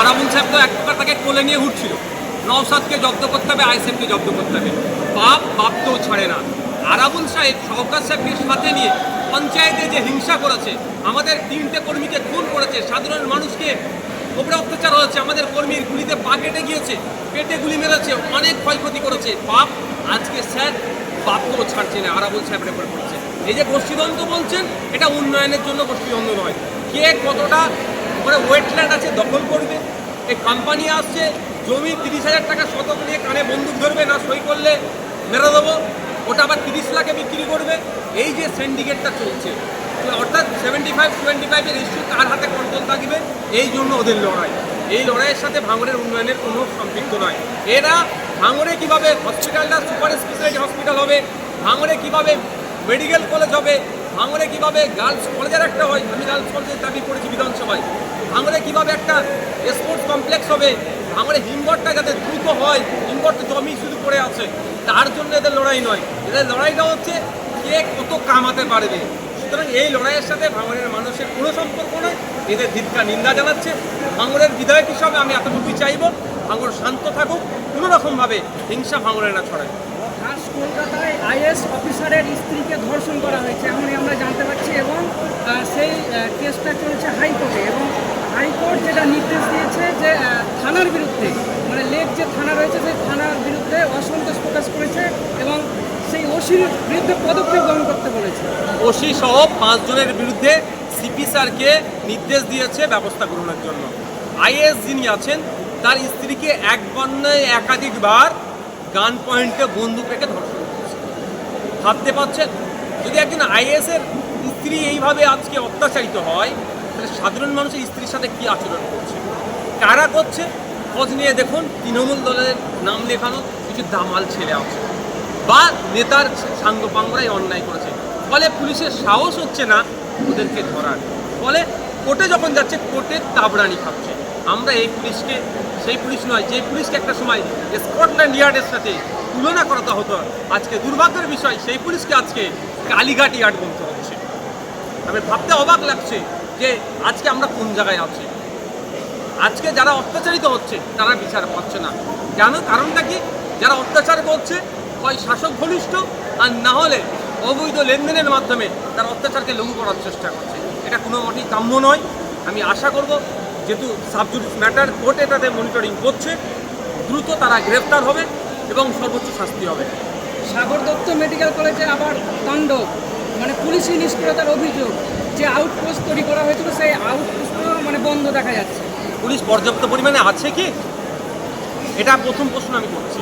আরামুল সাহেব তো এক প্রকার তাকে কোলে নিয়ে উঠছিল নওসাদকে জব্দ করতে হবে, আইএসএফকে জব্দ করতে হবে। বাপ বাপ তো ছাড়ে না। আরাবুল সাহেব, সহকার সাহেবকে সাথে নিয়ে পঞ্চায়েতে যে হিংসা করেছে, আমাদের তিনটে কর্মীকে খুন করেছে, সাধারণ মানুষকে ওপরে অত্যাচার হয়েছে, আমাদের কর্মীর গুলিতে পা কেটে গিয়েছে, পেটে গুলি মেরেছে, অনেক ক্ষয়ক্ষতি করেছে। বাপ আজকে স্যার বাপকেও ছাড়ছে না আরাবুল সাহেব রেফার করছে। এই যে গোষ্ঠীদ্বন্দ্ব বলছেন, এটা উন্নয়নের জন্য গোষ্ঠীদ্বন্দ্ব নয়। কে কতটা মানে ওয়েটল্যান্ড আছে, দখল করবে। এই কোম্পানি আসছে, জমি তিরিশ হাজার টাকা শতক নিয়ে কানে বন্দুক ধরবে, না সই করলে মেরে দেবো। ওটা আবার তিরিশ লাখে বিক্রি করবে। এই যে সিন্ডিকেটটা চলছে, অর্থাৎ সেভেন্টি ফাইভ টোয়েন্টি ফাইভের ইস্যু কার হাতে কন্ট্রোল থাকবে, এই জন্য ওদের লড়াই। এই লড়াইয়ের সাথে ভাঙড়ের উন্নয়নের কোনো সম্পৃক্ত নয়। এরা ভাঙড়ে কীভাবে হসপিটালটা সুপার স্পেশালিটি হসপিটাল হবে ভাঙড়ে কীভাবে মেডিকেল কলেজ হবে ভাঙড়ে কীভাবে গার্লস কলেজের একটা হয়, আমি গার্লস কলেজের দাবি করেছি বিধানসভায়। ভাঙড়ে কীভাবে একটা স্পোর্টস কমপ্লেক্স হবে? ভাঙড়ে হিমঘরটা যাতে দ্রুত হয়, হিমঘর তো জমি শুধু পড়ে আছে। তার জন্য এদের লড়াই নয়। এদের লড়াইটা হচ্ছে কে কত কামাতে পারবে। সুতরাং এই লড়াইয়ের সাথে ভাঙড়ের মানুষের কোনো সম্পর্ক নয়, এদের ধিক্কা নিন্দা জানাচ্ছে। ভাঙড়ের বিধায়ক হিসাবে আমি এতটুকুই চাইব ভাঙড় শান্ত থাকুক, কোনো রকমভাবে হিংসা ভাঙড়ে না ছড়ায়। কলকাতায় আইএস অফিসারের স্ত্রীকে ধর্ষণ করা হয়েছে, এমনই আমরা জানতে পারছি, এবং সেই কেসটা চলছে হাইকোর্টে, এবং হাইকোর্ট যেটা নির্দেশ দিয়েছে যে থানার বিরুদ্ধে মানে লেক যে থানা রয়েছে, সেই থানার বিরুদ্ধে অসন্তোষ প্রকাশ করেছে এবং সেই ওসির বিরুদ্ধে পদক্ষেপ গ্রহণ করতে বলেছে। ওসি সহ পাঁচজনের বিরুদ্ধে সিপি স্যারকে নির্দেশ দিয়েছে ব্যবস্থা গ্রহণের জন্য। আইএস যিনি আছেন, তার স্ত্রীকে এক বন্যায় একাধিকবার গান পয়েন্টে বন্দুক রেখে ধর্ষণ ভাবতে পারছেন? যদি একজন আইএস এর স্ত্রী এইভাবে আজকে অত্যাচারিত হয় তাহলে সাধারণ মানুষের স্ত্রীর সাথে কি আচরণ করছে? কারা করছে? খোঁজ নিয়ে দেখুন, তৃণমূল দলের নাম লেখানো কিছু দামাল ছেলে আছে। বা নেতার সাঙ্গ পাঙ্গরাই অন্যায় করেছে। ফলে পুলিশের সাহস হচ্ছে না ওদেরকে ধরার। ফলে কোর্টে যখন যাচ্ছে, কোর্টে তাবড়ানি খাচ্ছে। আমরা এই পুলিশকে, সেই পুলিশ নয়, যে পুলিশকে একটা সময় স্কটল্যান্ড ইয়ার্ডের সাথে তুলনা করাতে হতো। আজকে দুর্ভাগ্যের বিষয়, সেই পুলিশকে আজকে কালীঘাট ইয়ার্ড বলতে হচ্ছে। আমি ভাবতে অবাক লাগছে যে আজকে আমরা কোন জায়গায় আছি? আজকে যারা অত্যাচারিত হচ্ছে, তারা বিচার পাচ্ছে না। কেন? কারণটা কি? যারা অত্যাচার করছে, হয় শাসক ঘনিষ্ঠ, আর না হলে অবৈধ লেনদেনের মাধ্যমে তারা অত্যাচারকে লঘু করার চেষ্টা করছে। এটা কোনো মতেই কাম্য নয়। আমি আশা করব, যেহেতু সাবজুডিস ম্যাটার, কোর্ট এটাতে মনিটরিং করছে, দ্রুত তারা গ্রেফতার হবে এবং সর্বোচ্চ শাস্তি হবে। সাগর দত্ত মেডিকেল কলেজে আবার তাণ্ডব মানে পুলিশি নিষ্ক্রিয়তার অভিযোগ যে আউটপোস্ট তৈরি করা হয়েছিল, সেই আউটপোস্ট মানে বন্ধ দেখা যাচ্ছে। পুলিশ পর্যাপ্ত পরিমাণে আছে কি? এটা প্রথম প্রশ্ন আমি করছি।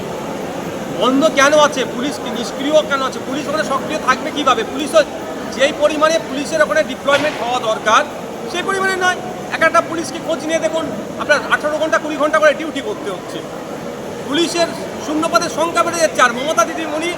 বন্ধ কেন আছে? পুলিশ নিষ্ক্রিয় কেন আছে? পুলিশ ওখানে সক্রিয় থাকবে কীভাবে? পুলিশও যেই পরিমাণে পুলিশের ওখানে ডিপ্লয়মেন্ট হওয়া দরকার, সেই পরিমাণে নয়। এক একটা পুলিশকে খোঁজ নিয়ে দেখুন, আপনার আঠারো ঘণ্টা, কুড়ি ঘণ্টা করে ডিউটি করতে হচ্ছে। পুলিশের শূন্যপদের সংখ্যা বেড়ে যাচ্ছে, আর মমতা দিদিমণি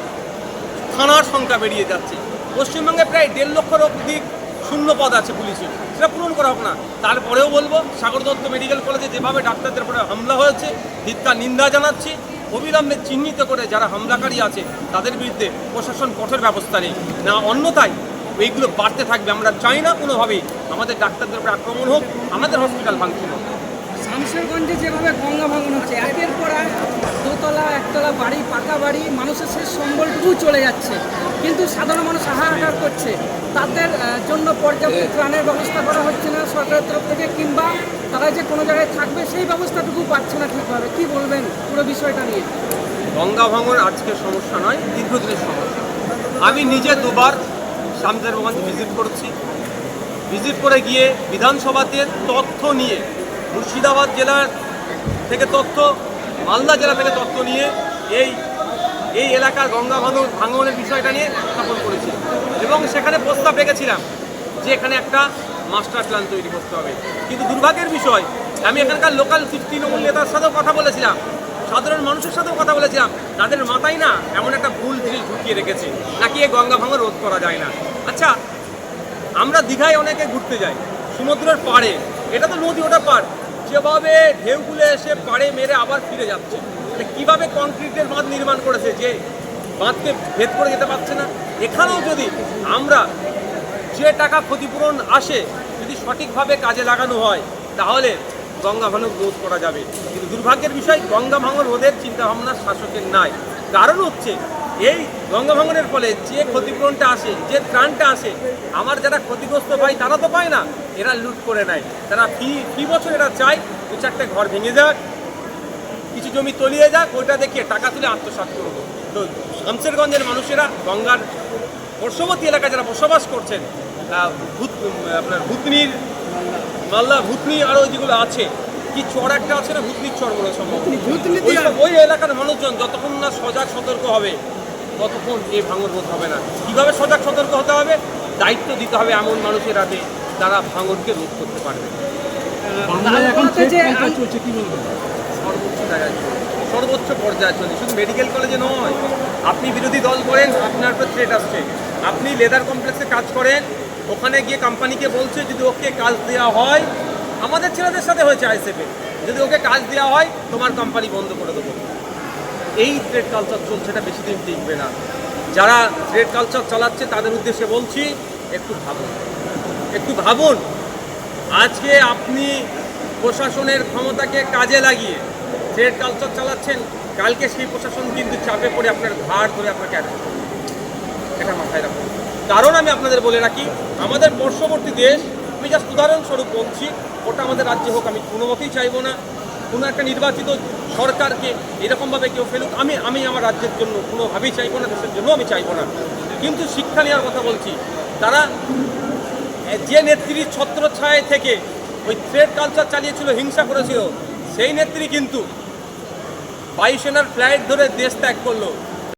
থানার সংখ্যা বেরিয়ে যাচ্ছে। পশ্চিমবঙ্গে প্রায় দেড় লক্ষর অধিক শূন্য পদ আছে পুলিশের সেটা পূরণ করা হোক না। তারপরেও বলব, সাগর দত্ত মেডিকেল কলেজে যেভাবে ডাক্তারদের উপরে হামলা হয়েছে ধিক্কার নিন্দা জানাচ্ছি, অবিলম্বে চিহ্নিত করে যারা হামলাকারী আছে, তাদের বিরুদ্ধে প্রশাসন কঠোর ব্যবস্থা নেই। না, অন্যথায় এইগুলো বাড়তে থাকবে। আমরা চাই না কোনোভাবেই আমাদের ডাক্তারদের উপরে আক্রমণ হোক, আমাদের হসপিটাল ভাঙচুর হোক। শামশেরগঞ্জে যেভাবে গঙ্গা ভাঙন হচ্ছে, একের পর এক দোতলা, একতলা বাড়ি, পাকা বাড়ি, মানুষের শেষ সম্বলটুকু চলে যাচ্ছে। কিন্তু সাধারণ মানুষ হাহাকার করছে। তাদের জন্য পর্যাপ্ত ত্রাণের ব্যবস্থা করা হচ্ছে না সরকারের তরফ থেকে, কিংবা তারা যে কোনো জায়গায় থাকবে, সেই ব্যবস্থাটুকু পাচ্ছে না ঠিকভাবে। কি বলবেন পুরো বিষয়টা নিয়ে? গঙ্গা ভাঙন আজকের সমস্যা নয়, দীর্ঘদিনের সমস্যা। আমি নিজে দুবার শামজারগঞ্জ ভিজিট করছি। ভিজিট করে গিয়ে বিধানসভাতে তথ্য নিয়ে মুর্শিদাবাদ জেলার থেকে তথ্য, মালদা জেলা থেকে তথ্য নিয়ে এই এই এলাকার গঙ্গা ভাঙন, ভাঙনের বিষয়টা নিয়ে স্থাপন করেছি। এবং সেখানে প্রস্তাব রেখেছিলাম যে এখানে একটা মাস্টার প্ল্যান তৈরি করতে হবে। কিন্তু দুর্ভাগ্যের বিষয়, আমি এখানকার লোকাল তৃণমূল নেতার সাথেও কথা বলেছিলাম, সাধারণ মানুষের সাথেও কথা বলেছিলাম, তাদের মাথায় না এমন একটা ভুল জিনিস ঢুকিয়ে রেখেছে, নাকি এই গঙ্গা ভাঙন রোধ করা যায় না। আচ্ছা আমরা দীঘায় অনেকে ঘুরতে যাই, সমুদ্রের পাড়ে, এটা তো নদী ওটা পাড় যেভাবে ঢেউগুলো এসে পাড়ে মেরে আবার ফিরে যাচ্ছে কীভাবে কংক্রিটের বাঁধ নির্মাণ করেছে যে বাঁধকে ভেদ করে যেতে পারছে না? এখানেও যদি আমরা যে টাকা ক্ষতিপূরণ আসে, যদি সঠিকভাবে কাজে লাগানো হয়, তাহলে গঙ্গা ভাঙন রোধ করা যাবে। কিন্তু দুর্ভাগ্যের বিষয়, গঙ্গা ভাঙন রোধের চিন্তাভাবনা শাসকের নাই। কারণ হচ্ছে এই গঙ্গা ভাঙনের ফলে যে ক্ষতিপূরণটা আসে যে ত্রাণটা আসে আমার যারা ক্ষতিগ্রস্ত ভাই তারা তো পায় না এরা লুট করে নেয়। তারা ফি ফি বছর এরা চায় দু চারটে ঘর ভেঙে যাক কিছু জমি তলিয়ে যাক ওইটা দেখিয়ে টাকা তুলে আত্মসাৎ করব। তো শামসেরগঞ্জের মানুষেরা গঙ্গার পার্শ্ববর্তী এলাকায় যারা বসবাস করছেন ভূত আপনার ভূতনির মাল্লা ভূতনি আরও যেগুলো আছে কি চর একটা আছে না ভূতনির চর বলে সম্ভব? ওই এলাকার মানুষজন যতক্ষণ না সজাগ সতর্ক হবে ততক্ষণ এই ভাঙন রোধ হবে না? কীভাবে সজাগ সতর্ক হতে হবে? দায়িত্ব দিতে হবে এমন মানুষের হাতে যারা ভাঙনকে রোধ করতে পারবে। সর্বোচ্চ জায়গায় সর্বোচ্চ পর্যায়ে চলছে শুধু মেডিকেল কলেজে নয় আপনি বিরোধী দল করেন আপনার উপর থ্রেট আসছে। আপনি লেদার কমপ্লেক্সে কাজ করেন ওখানে গিয়ে কোম্পানিকে বলছে যদি ওকে কাজ দেওয়া হয় আমাদের ছেলেদের সাথে হয়েছে আইসেফে যদি ওকে কাজ দেওয়া হয় তোমার কোম্পানি বন্ধ করে দেবো। এই ট্রেড কালচার চলছে এটা বেশি দিন টিকবে না। যারা ট্রেড কালচার চালাচ্ছে, তাদের উদ্দেশ্যে বলছি, একটু ভাবুন। একটু ভাবুন, আজকে আপনি প্রশাসনের ক্ষমতাকে কাজে লাগিয়ে ট্রেড কালচার চালাচ্ছেন, কালকে সেই প্রশাসন কিন্তু চাপে পড়ে আপনার ঘাড় ধরে আপনাকে এটা মাথায় রাখুন। কারণ আমি আপনাদের বলে রাখি, আমাদের পার্শ্ববর্তী দেশ, আমি জাস্ট উদাহরণস্বরূপ বলছি, ওটা আমাদের রাজ্যে হোক, আমি কোনোমতেই চাইব না। কোনো একটা নির্বাচিত সরকারকে এরকমভাবে কেউ ফেলুক, আমি আমি আমার রাজ্যের জন্য কোনোভাবেই চাইব না, দেশের জন্য আমি চাইব না। কিন্তু শিক্ষা নেওয়ার কথা বলছি, তারা যে নেত্রীর ছত্রছায় থেকে ওই থ্রেড কালচার চালিয়েছিল, হিংসা করেছিল, সেই নেত্রী কিন্তু বায়ুসেনার ফ্লাইট ধরে দেশ ত্যাগ করল।